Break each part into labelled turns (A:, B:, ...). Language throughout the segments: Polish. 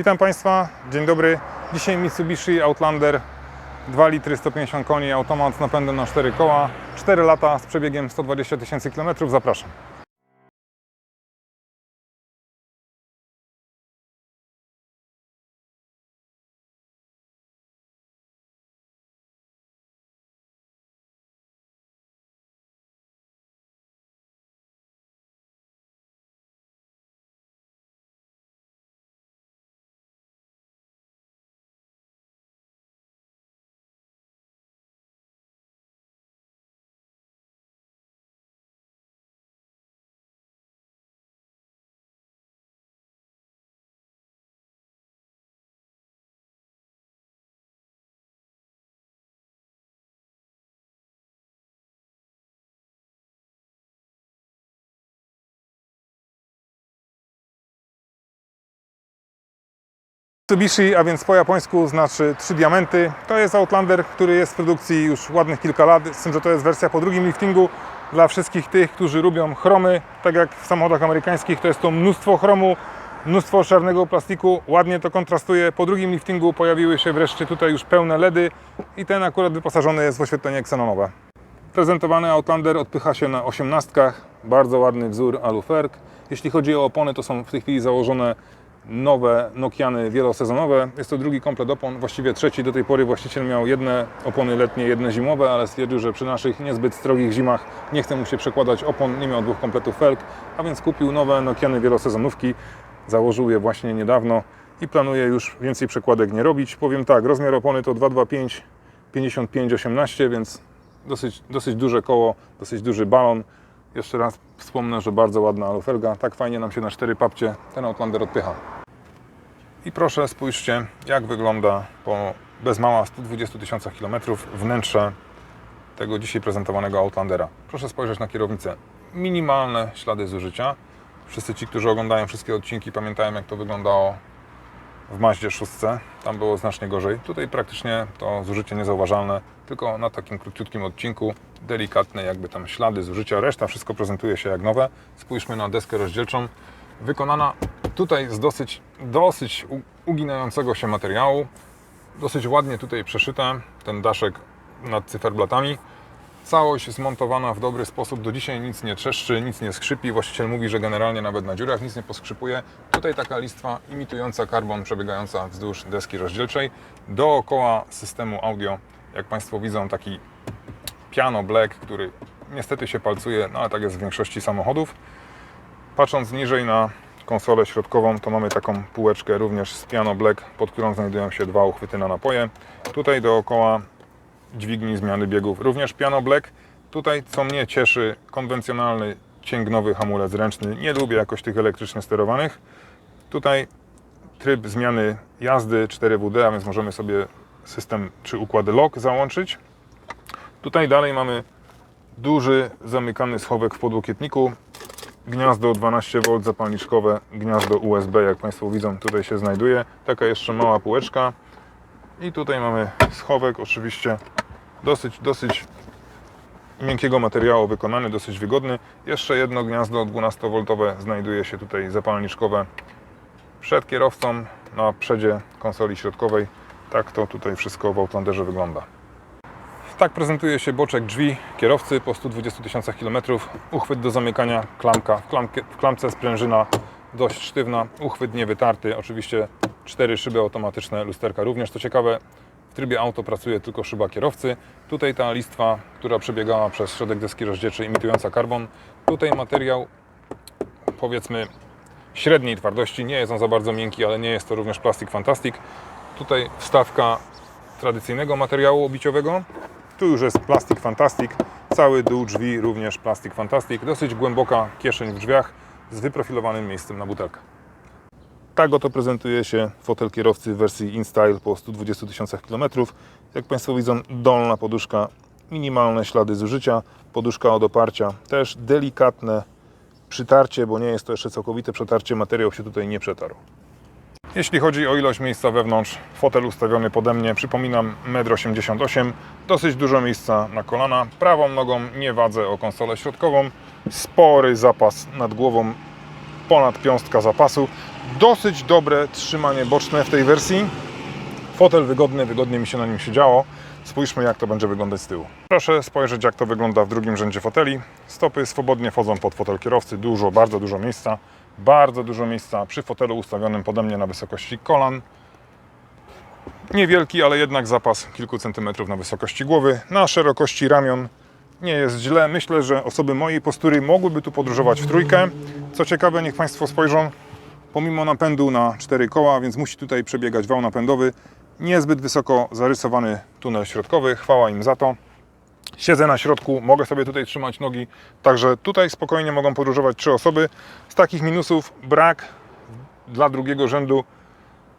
A: Witam Państwa, dzień dobry. Dzisiaj Mitsubishi Outlander 2 litry 150 koni, automat z napędem na 4 koła, 4 lata z przebiegiem 120 tysięcy km. Zapraszam. Mitsubishi, a więc po japońsku znaczy trzy diamenty. To jest Outlander, który jest w produkcji już ładnych kilka lat, z tym, że to jest wersja po drugim liftingu. Dla wszystkich tych, którzy lubią chromy, tak jak w samochodach amerykańskich, to jest to mnóstwo chromu, mnóstwo czarnego plastiku, ładnie to kontrastuje. Po drugim liftingu pojawiły się wreszcie tutaj już pełne LEDy i ten akurat wyposażony jest w oświetlenie ksenonowe. Prezentowany Outlander odpycha się na osiemnastkach, bardzo ładny wzór aluferk. Jeśli chodzi o opony, to są w tej chwili założone nowe Nokiany wielosezonowe. Jest to drugi komplet opon, właściwie trzeci. Do tej pory właściciel miał jedne opony letnie, jedne zimowe, ale stwierdził, że przy naszych niezbyt strogich zimach nie chce mu się przekładać opon, nie miał dwóch kompletów felg, a więc kupił nowe Nokiany wielosezonówki. Założył je właśnie niedawno i planuje już więcej przekładek nie robić. Powiem tak, rozmiar opony to 225 55 18, więc dosyć, dosyć duże koło, dosyć duży balon. Jeszcze raz wspomnę, że bardzo ładna alufelga. Tak fajnie nam się na cztery papcie ten Outlander odpycha. I proszę spójrzcie, jak wygląda po bez mała 120 tysiącach kilometrów wnętrze tego dzisiaj prezentowanego Outlandera. Proszę spojrzeć na kierownicę. Minimalne ślady zużycia. Wszyscy ci, którzy oglądają wszystkie odcinki, pamiętają jak to wyglądało w Maździe 6. Tam było znacznie gorzej. Tutaj praktycznie to zużycie niezauważalne, tylko na takim króciutkim odcinku, delikatne jakby tam ślady zużycia. Reszta wszystko prezentuje się jak nowe. Spójrzmy na deskę rozdzielczą. Wykonana tutaj z dosyć, dosyć uginającego się materiału. Dosyć ładnie tutaj przeszyta ten daszek nad cyferblatami. Całość zmontowana w dobry sposób. Do dzisiaj nic nie trzeszczy, nic nie skrzypi. Właściciel mówi, że generalnie nawet na dziurach nic nie poskrzypuje. Tutaj taka listwa imitująca karbon przebiegająca wzdłuż deski rozdzielczej. Dookoła systemu audio, jak Państwo widzą, taki piano black, który niestety się palcuje, no ale tak jest w większości samochodów. Patrząc niżej na konsolę środkową, to mamy taką półeczkę również z piano black, pod którą znajdują się dwa uchwyty na napoje. Tutaj dookoła dźwigni zmiany biegów również piano black. Tutaj, co mnie cieszy, konwencjonalny cięgnowy hamulec ręczny. Nie lubię jakoś tych elektrycznie sterowanych. Tutaj tryb zmiany jazdy 4WD, a więc możemy sobie system czy układy lock załączyć. Tutaj dalej mamy duży zamykany schowek w podłokietniku. Gniazdo 12V zapalniczkowe, gniazdo USB, jak Państwo widzą, tutaj się znajduje. Taka jeszcze mała półeczka. I tutaj mamy schowek, oczywiście dosyć, dosyć miękkiego materiału wykonany, dosyć wygodny. Jeszcze jedno gniazdo 12V znajduje się tutaj zapalniczkowe przed kierowcą, na przedzie konsoli środkowej. Tak to tutaj wszystko w Outlanderze wygląda. Tak prezentuje się boczek drzwi kierowcy po 120 tysiącach kilometrów. Uchwyt do zamykania, klamka. W, klamkę, w klamce sprężyna dość sztywna, uchwyt niewytarty. Oczywiście cztery szyby automatyczne, lusterka również. To ciekawe, w trybie auto pracuje tylko szyba kierowcy. Tutaj ta listwa, która przebiegała przez środek deski rozdzielczej imitująca karbon. Tutaj materiał powiedzmy średniej twardości. Nie jest on za bardzo miękki, ale nie jest to również plastik fantastic. Tutaj wstawka tradycyjnego materiału obiciowego. Tu już jest plastik fantastic. Cały dół drzwi również plastik fantastic. Dosyć głęboka kieszeń w drzwiach z wyprofilowanym miejscem na butelkę. Tak oto prezentuje się fotel kierowcy w wersji InStyle po 120 tysiącach kilometrów. Jak Państwo widzą, dolna poduszka, minimalne ślady zużycia, poduszka od oparcia, też delikatne przytarcie, bo nie jest to jeszcze całkowite przetarcie, materiał się tutaj nie przetarł. Jeśli chodzi o ilość miejsca wewnątrz, fotel ustawiony pode mnie, przypominam 1,88 m, dosyć dużo miejsca na kolana, prawą nogą nie wadzę o konsolę środkową, spory zapas nad głową ponad piąstka zapasu. Dosyć dobre trzymanie boczne w tej wersji. Fotel wygodny, wygodnie mi się na nim siedziało. Spójrzmy jak to będzie wyglądać z tyłu. Proszę spojrzeć jak to wygląda w drugim rzędzie foteli. Stopy swobodnie wchodzą pod fotel kierowcy. Dużo, bardzo dużo miejsca. Bardzo dużo miejsca przy fotelu ustawionym pode mnie na wysokości kolan. Niewielki, ale jednak zapas kilku centymetrów na wysokości głowy. Na szerokości ramion nie jest źle. Myślę, że osoby mojej postury mogłyby tu podróżować w trójkę. Co ciekawe, niech Państwo spojrzą, pomimo napędu na cztery koła, więc musi tutaj przebiegać wał napędowy. Niezbyt wysoko zarysowany tunel środkowy, chwała im za to. Siedzę na środku, mogę sobie tutaj trzymać nogi, także tutaj spokojnie mogą podróżować trzy osoby. Z takich minusów brak dla drugiego rzędu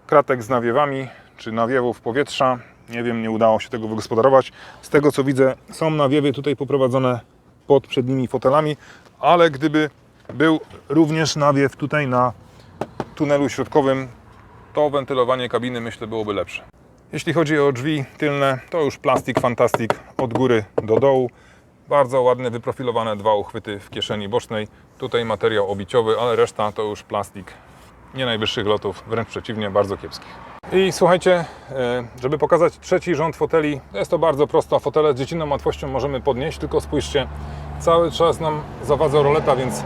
A: kratek z nawiewami, czy nawiewów powietrza. Nie wiem, nie udało się tego wygospodarować. Z tego co widzę, są nawiewy tutaj poprowadzone pod przednimi fotelami, ale gdyby był również nawiew tutaj na tunelu środkowym, to wentylowanie kabiny myślę byłoby lepsze. Jeśli chodzi o drzwi tylne, to już plastik fantastik od góry do dołu. Bardzo ładne, wyprofilowane dwa uchwyty w kieszeni bocznej. Tutaj materiał obiciowy, ale reszta to już plastik nie najwyższych lotów, wręcz przeciwnie, bardzo kiepskich. I słuchajcie, e, żeby pokazać trzeci rząd foteli, jest to bardzo prosto. Fotele z dziecinną łatwością możemy podnieść, tylko spójrzcie, cały czas nam zawadza roleta, więc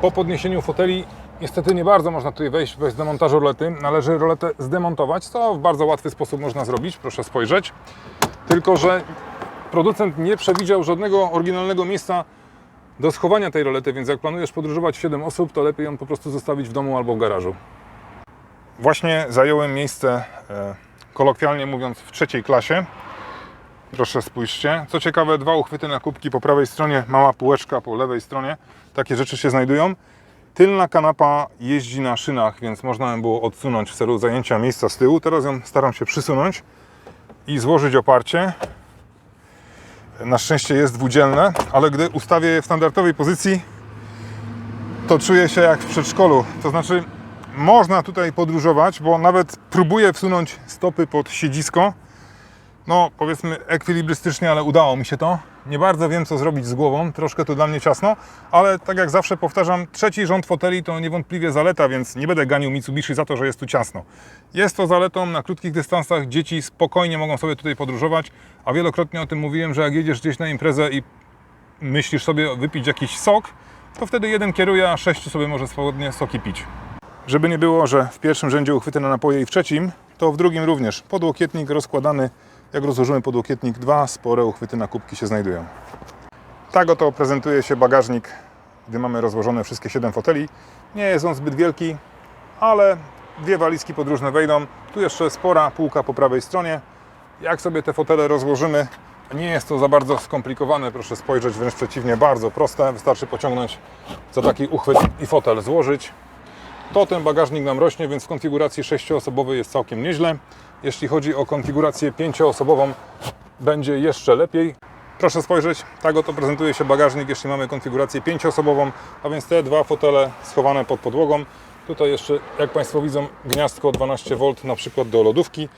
A: po podniesieniu foteli niestety nie bardzo można tutaj wejść bez demontażu rolety. Należy roletę zdemontować, co w bardzo łatwy sposób można zrobić, proszę spojrzeć. Tylko, że producent nie przewidział żadnego oryginalnego miejsca do schowania tej rolety, więc jak planujesz podróżować 7 osób, to lepiej ją po prostu zostawić w domu albo w garażu. Właśnie zająłem miejsce, e, kolokwialnie mówiąc, w trzeciej klasie. Proszę spójrzcie. Co ciekawe, dwa uchwyty na kubki po prawej stronie, mała półeczka po lewej stronie. Takie rzeczy się znajdują. Tylna kanapa jeździ na szynach, więc można ją było odsunąć w celu zajęcia miejsca z tyłu. Teraz ją staram się przysunąć i złożyć oparcie. Na szczęście jest dwudzielne, ale gdy ustawię je w standardowej pozycji, to czuję się jak w przedszkolu. To znaczy, można tutaj podróżować, bo nawet próbuję wsunąć stopy pod siedzisko. No, powiedzmy ekwilibrystycznie, ale udało mi się to. Nie bardzo wiem, co zrobić z głową, troszkę to dla mnie ciasno, ale tak jak zawsze powtarzam, trzeci rząd foteli to niewątpliwie zaleta, więc nie będę ganił Mitsubishi za to, że jest tu ciasno. Jest to zaletą na krótkich dystansach, dzieci spokojnie mogą sobie tutaj podróżować, a wielokrotnie o tym mówiłem, że jak jedziesz gdzieś na imprezę i myślisz sobie wypić jakiś sok, to wtedy jeden kieruje, a sześciu sobie może swobodnie soki pić. Żeby nie było, że w pierwszym rzędzie uchwyty na napoje i w trzecim, to w drugim również. Podłokietnik rozkładany, jak rozłożymy podłokietnik, dwa spore uchwyty na kubki się znajdują. Tak oto prezentuje się bagażnik, gdy mamy rozłożone wszystkie 7 foteli. Nie jest on zbyt wielki, ale dwie walizki podróżne wejdą. Tu jeszcze spora półka po prawej stronie. Jak sobie te fotele rozłożymy, nie jest to za bardzo skomplikowane, proszę spojrzeć, wręcz przeciwnie, bardzo proste. Wystarczy pociągnąć za taki uchwyt i fotel złożyć to ten bagażnik nam rośnie, więc w konfiguracji 6-osobowej jest całkiem nieźle. Jeśli chodzi o konfigurację 5-osobową, będzie jeszcze lepiej. Proszę spojrzeć, tak oto prezentuje się bagażnik, jeśli mamy konfigurację 5-osobową, a więc te dwa fotele schowane pod podłogą. Tutaj jeszcze, jak Państwo widzą, gniazdko 12V na przykład do lodówki.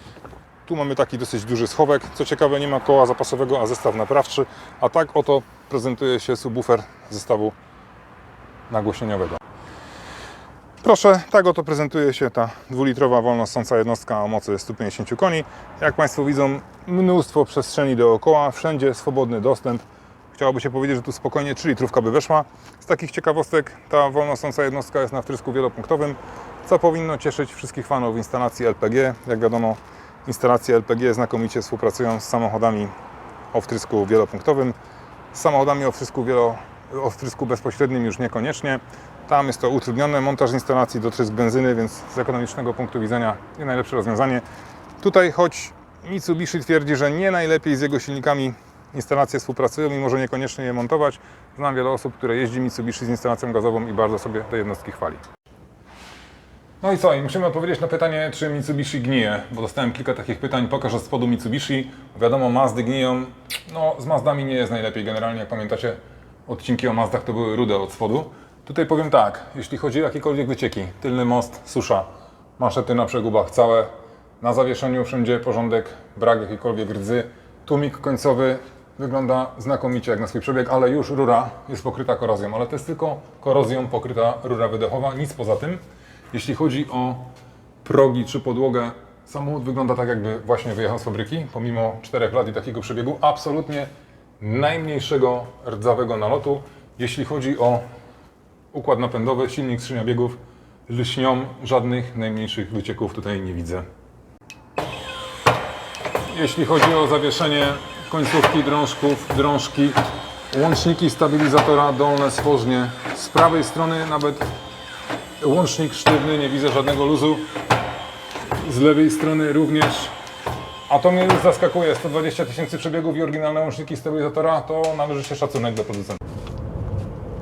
A: Tu mamy taki dosyć duży schowek. Co ciekawe, nie ma koła zapasowego, a zestaw naprawczy. A tak oto prezentuje się subwoofer zestawu nagłośnieniowego. Proszę, tak oto prezentuje się ta dwulitrowa wolnosąca jednostka o mocy 150 koni. Jak Państwo widzą, mnóstwo przestrzeni dookoła, wszędzie swobodny dostęp. Chciałoby się powiedzieć, że tu spokojnie 3 litrówka by weszła. Z takich ciekawostek ta wolnosąca jednostka jest na wtrysku wielopunktowym, co powinno cieszyć wszystkich fanów instalacji LPG. Jak wiadomo, instalacje LPG znakomicie współpracują z samochodami o wtrysku wielopunktowym. Z samochodami o wtrysku, wielo, o wtrysku bezpośrednim już niekoniecznie. Tam jest to utrudnione, montaż instalacji do trysk benzyny, więc z ekonomicznego punktu widzenia nie najlepsze rozwiązanie. Tutaj, choć Mitsubishi twierdzi, że nie najlepiej z jego silnikami instalacje współpracują i może niekoniecznie je montować, znam wiele osób, które jeździ Mitsubishi z instalacją gazową i bardzo sobie te jednostki chwali. No i co? I musimy odpowiedzieć na pytanie, czy Mitsubishi gnije, bo dostałem kilka takich pytań. Pokaż od spodu Mitsubishi. Wiadomo, Mazdy gniją. No, z Mazdami nie jest najlepiej generalnie. Jak pamiętacie, odcinki o Mazdach to były rude od spodu. Tutaj powiem tak, jeśli chodzi o jakiekolwiek wycieki, tylny most, susza, maszety na przegubach całe, na zawieszeniu wszędzie porządek, brak jakiejkolwiek rdzy, tłumik końcowy wygląda znakomicie jak na swój przebieg, ale już rura jest pokryta korozją, ale to jest tylko korozją pokryta rura wydechowa, nic poza tym. Jeśli chodzi o progi czy podłogę, samochód wygląda tak jakby właśnie wyjechał z fabryki, pomimo 4 lat i takiego przebiegu, absolutnie najmniejszego rdzawego nalotu. Jeśli chodzi o układ napędowy, silnik, skrzynia biegów, lśnią, żadnych najmniejszych wycieków tutaj nie widzę. Jeśli chodzi o zawieszenie końcówki drążków, drążki, łączniki stabilizatora, dolne stworznie. Z prawej strony nawet łącznik sztywny, nie widzę żadnego luzu. Z lewej strony również. A to mnie zaskakuje. 120 tysięcy przebiegów i oryginalne łączniki stabilizatora, to należy się szacunek do producenta.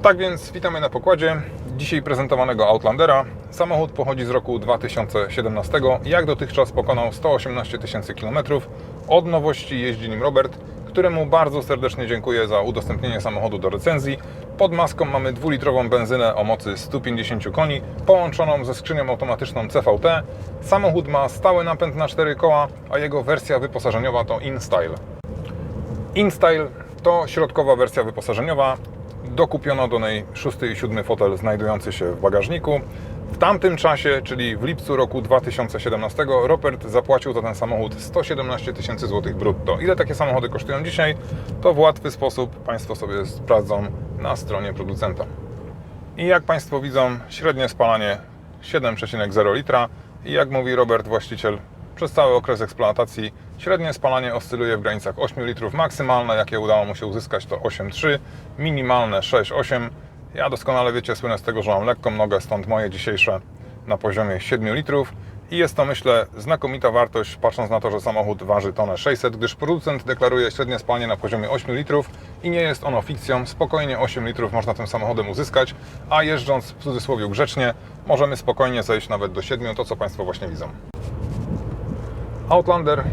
A: Tak więc witamy na pokładzie dzisiaj prezentowanego Outlandera. Samochód pochodzi z roku 2017. Jak dotychczas pokonał 118 tysięcy kilometrów. Od nowości jeździ nim Robert, któremu bardzo serdecznie dziękuję za udostępnienie samochodu do recenzji. Pod maską mamy dwulitrową benzynę o mocy 150 koni, połączoną ze skrzynią automatyczną CVT. Samochód ma stały napęd na 4 koła, a jego wersja wyposażeniowa to InStyle. InStyle to środkowa wersja wyposażeniowa. Dokupiono do niej szósty i siódmy fotel znajdujący się w bagażniku. W tamtym czasie, czyli w lipcu roku 2017, Robert zapłacił za ten samochód 117 tysięcy złotych brutto. Ile takie samochody kosztują dzisiaj? To w łatwy sposób Państwo sobie sprawdzą na stronie producenta. I jak Państwo widzą, średnie spalanie 7,0 litra i jak mówi Robert, właściciel, przez cały okres eksploatacji średnie spalanie oscyluje w granicach 8 litrów, maksymalne jakie udało mu się uzyskać to 8,3, minimalne 6,8. Ja doskonale wiecie, słynę z tego, że mam lekką nogę, stąd moje dzisiejsze na poziomie 7 litrów. I jest to, myślę, znakomita wartość, patrząc na to, że samochód waży tonę 600, gdyż producent deklaruje średnie spalanie na poziomie 8 litrów i nie jest ono fikcją. Spokojnie 8 litrów można tym samochodem uzyskać, a jeżdżąc w cudzysłowie grzecznie, możemy spokojnie zejść nawet do 7, to co Państwo właśnie widzą. Outlander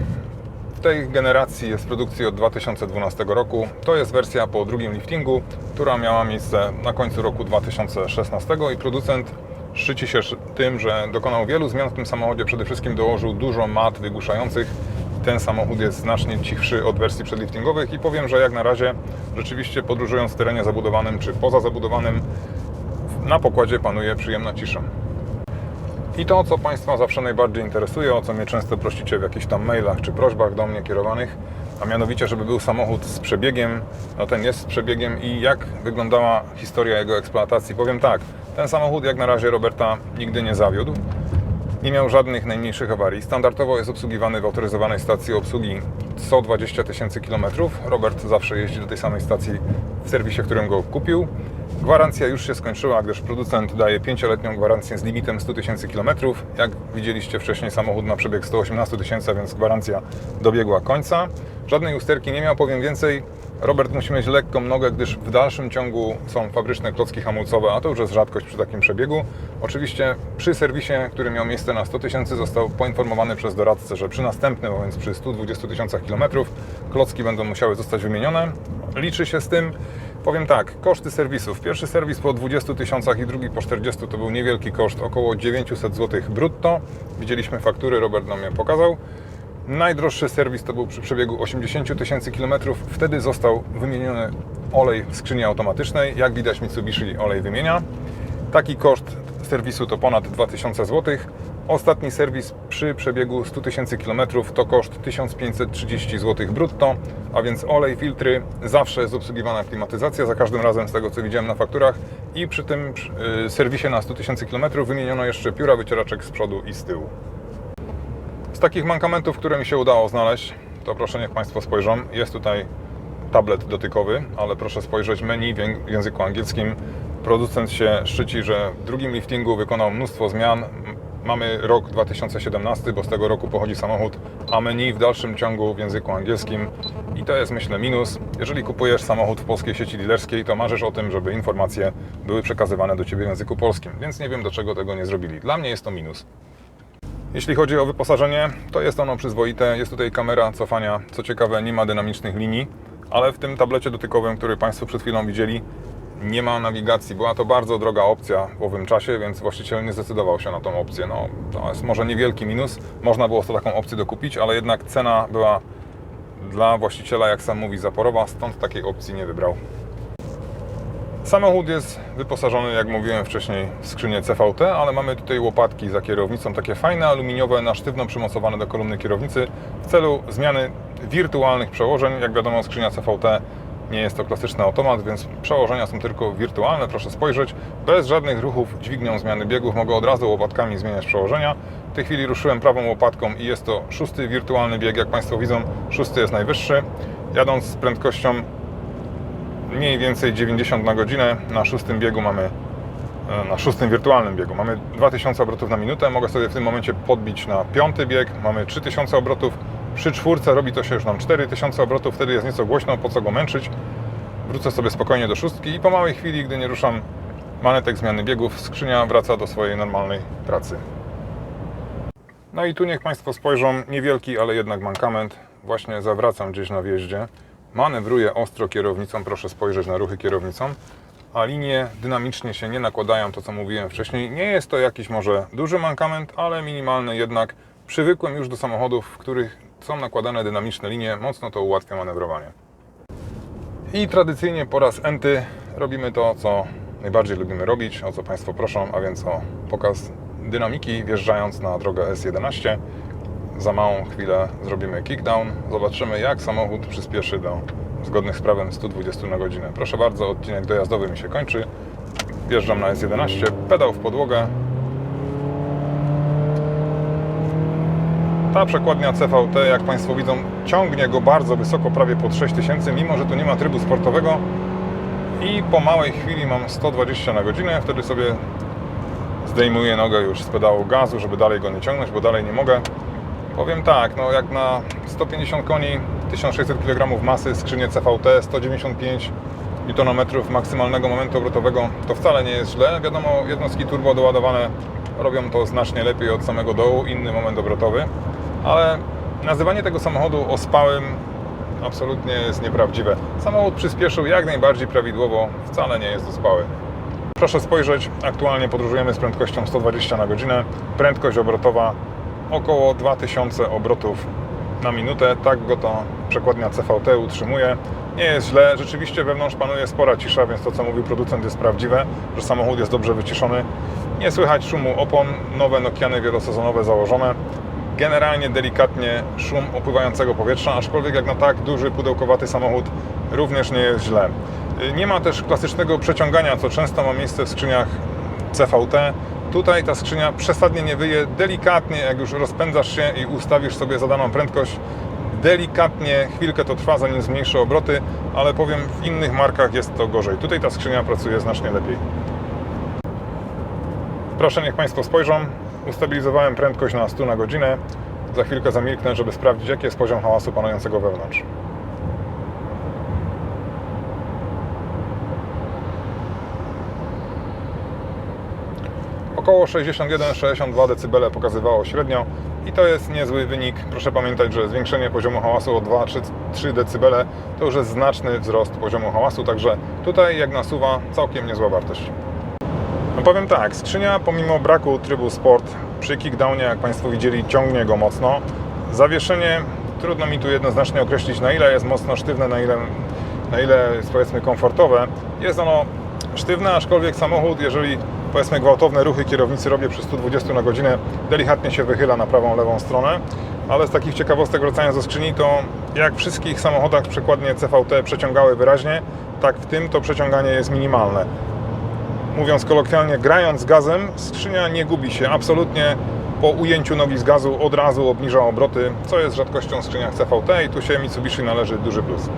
A: w tej generacji jest w produkcji od 2012 roku. To jest wersja po drugim liftingu, która miała miejsce na końcu roku 2016 i producent szczyci się tym, że dokonał wielu zmian w tym samochodzie. Przede wszystkim dołożył dużo mat wygłuszających. Ten samochód jest znacznie cichszy od wersji przedliftingowych i powiem, że jak na razie rzeczywiście podróżując w terenie zabudowanym czy poza zabudowanym na pokładzie panuje przyjemna cisza. I to, co Państwa zawsze najbardziej interesuje, o co mnie często prosicie w jakichś tam mailach czy prośbach do mnie kierowanych, a mianowicie, żeby był samochód z przebiegiem, no ten jest z przebiegiem i jak wyglądała historia jego eksploatacji. Powiem tak, ten samochód jak na razie Roberta nigdy nie zawiódł. Nie miał żadnych najmniejszych awarii. Standardowo jest obsługiwany w autoryzowanej stacji obsługi co 20 tysięcy kilometrów. Robert zawsze jeździ do tej samej stacji w serwisie, w którym go kupił. Gwarancja już się skończyła, gdyż producent daje 5-letnią gwarancję z limitem 100 tysięcy kilometrów. Jak widzieliście wcześniej, samochód ma przebieg 118 tysięcy, więc gwarancja dobiegła końca. Żadnej usterki nie miał, powiem więcej. Robert musi mieć lekką nogę, gdyż w dalszym ciągu są fabryczne klocki hamulcowe, a to już jest rzadkość przy takim przebiegu. Oczywiście przy serwisie, który miał miejsce na 100 tysięcy, został poinformowany przez doradcę, że przy następnym, a więc przy 120 tysiącach kilometrów, klocki będą musiały zostać wymienione. Liczy się z tym. Powiem tak, koszty serwisów. Pierwszy serwis po 20 tysiącach i drugi po 40 to był niewielki koszt, około 900 zł brutto. Widzieliśmy faktury, Robert nam je pokazał. Najdroższy serwis to był przy przebiegu 80 tysięcy kilometrów. Wtedy został wymieniony olej w skrzyni automatycznej. Jak widać Mitsubishi olej wymienia. Taki koszt serwisu to ponad 2000 zł. Ostatni serwis przy przebiegu 100 tysięcy kilometrów to koszt 1530 zł brutto, a więc olej, filtry, zawsze jest obsługiwana klimatyzacja, za każdym razem z tego co widziałem na fakturach i przy tym y, serwisie na 100 tysięcy kilometrów wymieniono jeszcze pióra wycieraczek z przodu i z tyłu. Z takich mankamentów, które mi się udało znaleźć, to proszę niech Państwo spojrzą, jest tutaj tablet dotykowy, ale proszę spojrzeć menu w języku angielskim. Producent się szczyci, że w drugim liftingu wykonał mnóstwo zmian. Mamy rok 2017, bo z tego roku pochodzi samochód, a menu w dalszym ciągu w języku angielskim. I to jest myślę minus. Jeżeli kupujesz samochód w polskiej sieci dealerskiej, to marzysz o tym, żeby informacje były przekazywane do Ciebie w języku polskim, więc nie wiem dlaczego tego nie zrobili. Dla mnie jest to minus. Jeśli chodzi o wyposażenie, to jest ono przyzwoite. Jest tutaj kamera cofania. Co ciekawe, nie ma dynamicznych linii, ale w tym tablecie dotykowym, który Państwo przed chwilą widzieli, nie ma nawigacji. Była to bardzo droga opcja w owym czasie, więc właściciel nie zdecydował się na tą opcję. No, to jest może niewielki minus. Można było taką opcję dokupić, ale jednak cena była dla właściciela, jak sam mówi, zaporowa, stąd takiej opcji nie wybrał. Samochód jest wyposażony, jak mówiłem wcześniej, w skrzynię CVT, ale mamy tutaj łopatki za kierownicą, takie fajne, aluminiowe, na sztywno przymocowane do kolumny kierownicy w celu zmiany wirtualnych przełożeń. Jak wiadomo, skrzynia CVT nie jest to klasyczny automat, więc przełożenia są tylko wirtualne. Proszę spojrzeć, bez żadnych ruchów dźwignią zmiany biegów mogę od razu łopatkami zmieniać przełożenia. W tej chwili ruszyłem prawą łopatką i jest to szósty wirtualny bieg. Jak Państwo widzą, szósty jest najwyższy. Jadąc z prędkością mniej więcej 90 na godzinę. Na szóstym biegu mamy, e, na szóstym wirtualnym biegu mamy 2000 obrotów na minutę. Mogę sobie w tym momencie podbić na piąty bieg. Mamy 3000 obrotów. Przy czwórce robi to się już nam 4000 obrotów. Wtedy jest nieco głośno, po co go męczyć. Wrócę sobie spokojnie do szóstki i po małej chwili, gdy nie ruszam manetek zmiany biegów, skrzynia wraca do swojej normalnej pracy. No i tu niech Państwo spojrzą, niewielki, ale jednak mankament. Właśnie zawracam gdzieś na wjeździe. Manewruję ostro kierownicą, proszę spojrzeć na ruchy kierownicą, a linie dynamicznie się nie nakładają, to co mówiłem wcześniej. Nie jest to jakiś może duży mankament, ale minimalny jednak. Przywykłem już do samochodów, w których są nakładane dynamiczne linie, mocno to ułatwia manewrowanie. I tradycyjnie po raz enty robimy to, co najbardziej lubimy robić, o co Państwo proszą, a więc o pokaz dynamiki wjeżdżając na drogę S11. Za małą chwilę zrobimy kickdown. Zobaczymy, jak samochód przyspieszy do zgodnych z prawem 120 na godzinę. Proszę bardzo, odcinek dojazdowy mi się kończy. Wjeżdżam na S11, pedał w podłogę. Ta przekładnia CVT, jak Państwo widzą, ciągnie go bardzo wysoko, prawie pod 6000, mimo że tu nie ma trybu sportowego. I po małej chwili mam 120 na godzinę, wtedy sobie zdejmuję nogę już z pedału gazu, żeby dalej go nie ciągnąć, bo dalej nie mogę. Powiem tak, no jak na 150 koni, 1600 kg masy, skrzynię CVT, 195 Nm maksymalnego momentu obrotowego, to wcale nie jest źle. Wiadomo, jednostki turbo doładowane robią to znacznie lepiej od samego dołu, inny moment obrotowy, ale nazywanie tego samochodu ospałym absolutnie jest nieprawdziwe. Samochód przyspieszył jak najbardziej prawidłowo, wcale nie jest ospały. Proszę spojrzeć, aktualnie podróżujemy z prędkością 120 na godzinę. Prędkość obrotowa około 2000 obrotów na minutę. Tak go to przekładnia CVT utrzymuje. Nie jest źle, rzeczywiście wewnątrz panuje spora cisza, więc to co mówił producent jest prawdziwe, że samochód jest dobrze wyciszony. Nie słychać szumu opon, nowe Nokiany wielosezonowe założone. Generalnie delikatnie szum opływającego powietrza, aczkolwiek jak na tak duży pudełkowaty samochód również nie jest źle. Nie ma też klasycznego przeciągania, co często ma miejsce w skrzyniach CVT. Tutaj ta skrzynia przesadnie nie wyje, delikatnie, jak już rozpędzasz się i ustawisz sobie zadaną prędkość, delikatnie, chwilkę to trwa, zanim zmniejszy obroty, ale powiem, w innych markach jest to gorzej. Tutaj ta skrzynia pracuje znacznie lepiej. Proszę, niech Państwo spojrzą. Ustabilizowałem prędkość na 100 na godzinę. Za chwilkę zamilknę, żeby sprawdzić, jaki jest poziom hałasu panującego wewnątrz. Około 61-62 dB pokazywało średnio i to jest niezły wynik. Proszę pamiętać, że zwiększenie poziomu hałasu o 2-3 dB to już jest znaczny wzrost poziomu hałasu, także tutaj jak nasuwa całkiem niezła wartość. No powiem tak, skrzynia pomimo braku trybu sport przy kickdownie, jak Państwo widzieli, ciągnie go mocno. Zawieszenie, trudno mi tu jednoznacznie określić na ile jest mocno sztywne, na ile, na ile jest powiedzmy komfortowe. Jest ono sztywne, aczkolwiek samochód, jeżeli powiedzmy gwałtowne ruchy kierownicy robię przy 120 na godzinę, delikatnie się wychyla na prawą, lewą stronę. Ale z takich ciekawostek wracając do skrzyni, to jak w wszystkich samochodach przekładnie CVT przeciągały wyraźnie, tak w tym to przeciąganie jest minimalne mówiąc kolokwialnie, grając z gazem, skrzynia nie gubi się. Absolutnie po ujęciu nogi z gazu od razu obniża obroty, co jest rzadkością w skrzyniach CVT i tu się Mitsubishi należy duży plus.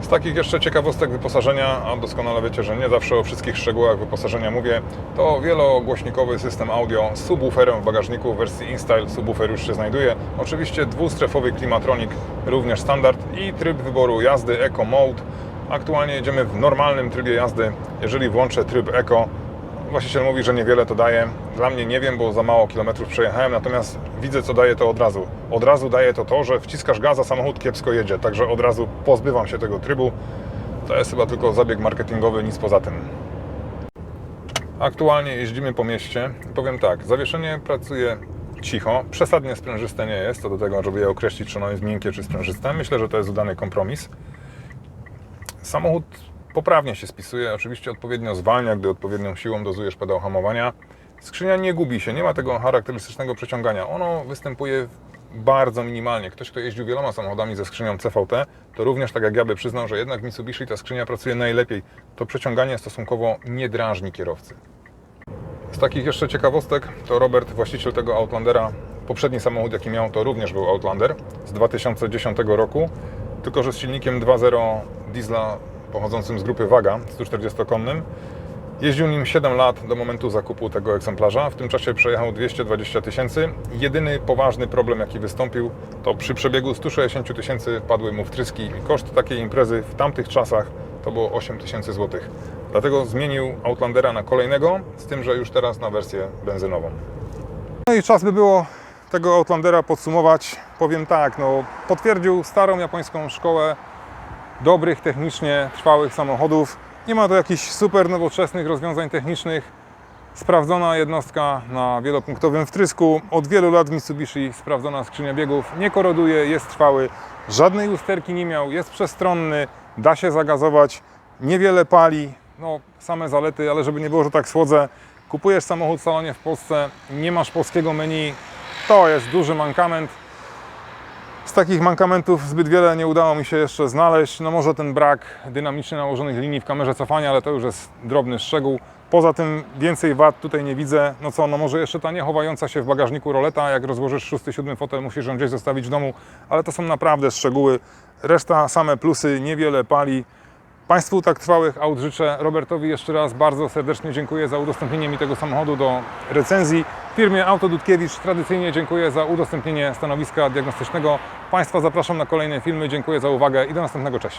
A: Z takich jeszcze ciekawostek wyposażenia, a doskonale wiecie, że nie zawsze o wszystkich szczegółach wyposażenia mówię, to wielogłośnikowy system audio z subwooferem w bagażniku w wersji InStyle. Subwoofer już się znajduje. Oczywiście dwustrefowy klimatronik, również standard i tryb wyboru jazdy Eco Mode. Aktualnie jedziemy w normalnym trybie jazdy. Jeżeli włączę tryb Eco, właściciel mówi, że niewiele to daje. Dla mnie nie wiem, bo za mało kilometrów przejechałem, natomiast widzę, co daje to od razu. Od razu daje to to, że wciskasz gaz, a samochód kiepsko jedzie, także od razu pozbywam się tego trybu. To jest chyba tylko zabieg marketingowy, nic poza tym. Aktualnie jeździmy po mieście. Powiem tak, zawieszenie pracuje cicho. Przesadnie sprężyste nie jest, to do tego, żeby je określić, czy ono jest miękkie, czy sprężyste. Myślę, że to jest udany kompromis. Samochód poprawnie się spisuje, oczywiście odpowiednio zwalnia, gdy odpowiednią siłą dozujesz pedał hamowania. Skrzynia nie gubi się, nie ma tego charakterystycznego przeciągania. Ono występuje bardzo minimalnie. Ktoś, kto jeździł wieloma samochodami ze skrzynią CVT, to również tak jak ja by przyznał, że jednak Mitsubishi ta skrzynia pracuje najlepiej. To przeciąganie stosunkowo nie drażni kierowcy. Z takich jeszcze ciekawostek, to Robert, właściciel tego Outlandera, poprzedni samochód jaki miał, to również był Outlander z 2010 roku, tylko że z silnikiem 2.0 diesla pochodzącym z grupy Waga, 140-konnym. Jeździł nim 7 lat do momentu zakupu tego egzemplarza. W tym czasie przejechał 220 tysięcy. Jedyny poważny problem, jaki wystąpił, to przy przebiegu 160 tysięcy padły mu wtryski i koszt takiej imprezy w tamtych czasach to było 8 tysięcy złotych. Dlatego zmienił Outlandera na kolejnego, z tym, że już teraz na wersję benzynową. No i czas by było tego Outlandera podsumować. Powiem tak, no, potwierdził starą japońską szkołę dobrych, technicznie trwałych samochodów. Nie ma to jakichś super nowoczesnych rozwiązań technicznych. Sprawdzona jednostka na wielopunktowym wtrysku. Od wielu lat Mitsubishi sprawdzona skrzynia biegów. Nie koroduje, jest trwały. Żadnej usterki nie miał, jest przestronny, da się zagazować, niewiele pali. No, same zalety, ale żeby nie było, że tak słodzę. Kupujesz samochód w salonie w Polsce, nie masz polskiego menu. To jest duży mankament. Z takich mankamentów zbyt wiele nie udało mi się jeszcze znaleźć. No może ten brak dynamicznie nałożonych linii w kamerze cofania, ale to już jest drobny szczegół. Poza tym więcej wad tutaj nie widzę. No co, no może jeszcze ta nie chowająca się w bagażniku roleta, jak rozłożysz szósty, siódmy fotel, musisz ją gdzieś zostawić w domu, ale to są naprawdę szczegóły. Reszta same plusy, niewiele pali. Państwu tak trwałych aut życzę. Robertowi jeszcze raz bardzo serdecznie dziękuję za udostępnienie mi tego samochodu do recenzji. Firmie Auto Dudkiewicz tradycyjnie dziękuję za udostępnienie stanowiska diagnostycznego. Państwa zapraszam na kolejne filmy. Dziękuję za uwagę i do następnego. Cześć.